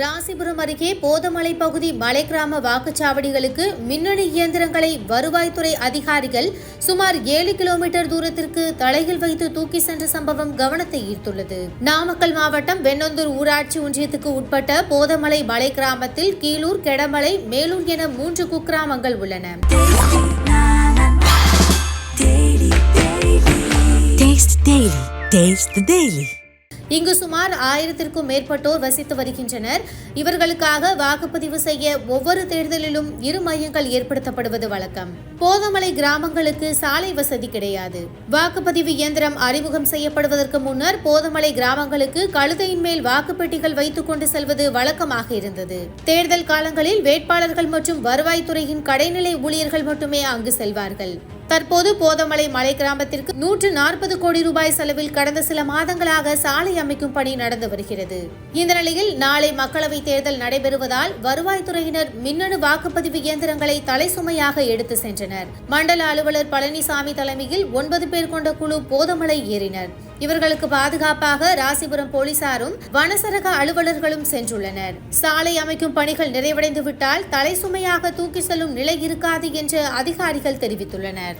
ராசிபுரம் அருகே போதமலை பகுதி மலை கிராம வாக்குச்சாவடிகளுக்கு மின்னணு இயந்திரங்களை வருவாய்த்துறை அதிகாரிகள் சுமார் ஏழு கிலோமீட்டர் தூரத்திற்கு தலையில் வைத்து தூக்கி சென்ற சம்பவம் கவனத்தை ஈர்த்துள்ளது நாமக்கல் மாவட்டம் வெண்ணந்தூர் ஊராட்சி ஒன்றியத்துக்கு உட்பட்ட போதமலை மலை கிராமத்தில் கீழூர் கெடமலை மேலூர் என மூன்று குக்கிராமங்கள் உள்ளன Taste Taste the Daily. இங்கு சுமார் ஆயிரத்திற்கும் மேற்பட்டோர் வசித்து வருகின்றனர். இவர்களுக்காக வாக்குப்பதிவு செய்ய ஒவ்வொரு தேர்தலிலும் இரு மையங்கள் ஏற்படுத்தப்படுவது வழக்கம். போதமலை கிராமங்களுக்கு சாலை வசதி கிடையாது. வாக்குப்பதிவு இயந்திரம் அறிமுகம் செய்யப்படுவதற்கு முன்னர் போதமலை கிராமங்களுக்கு கழுதையின் மேல் வாக்குப்பெட்டிகள் வைத்துக் கொண்டு செல்வது வழக்கமாக இருந்தது. தேர்தல் காலங்களில் வேட்பாளர்கள் மற்றும் வருவாய்த்துறையின் கடைநிலை ஊழியர்கள் மட்டுமே அங்கு செல்வார்கள். தற்போது போதமலை மலை கிராமத்திற்கு நூற்று நாற்பது கோடி ரூபாய் செலவில் கடந்த சில மாதங்களாக சாலை அமைக்கும் பணி நடந்து வருகிறது. இந்த நிலையில் நாளை மக்களவைத் தேர்தல் நடைபெறுவதால் வருவாய்த்துறையினர் மின்னணு வாக்குப்பதிவு இயந்திரங்களை தலை சுமையாக எடுத்து சென்றனர். மண்டல அலுவலர் பழனிசாமி தலைமையில் ஒன்பது பேர் கொண்ட குழு போதமலை ஏறினர். இவர்களுக்கு பாதுகாப்பாக ராசிபுரம் போலீசாரும் வனசரக அலுவலர்களும் சென்றுள்ளனர். சாலை அமைக்கும் பணிகள் நிறைவடைந்து விட்டால் தலை சுமையாக தூக்கி செல்லும் நிலை இருக்காது என்று அதிகாரிகள் தெரிவித்துள்ளனர்.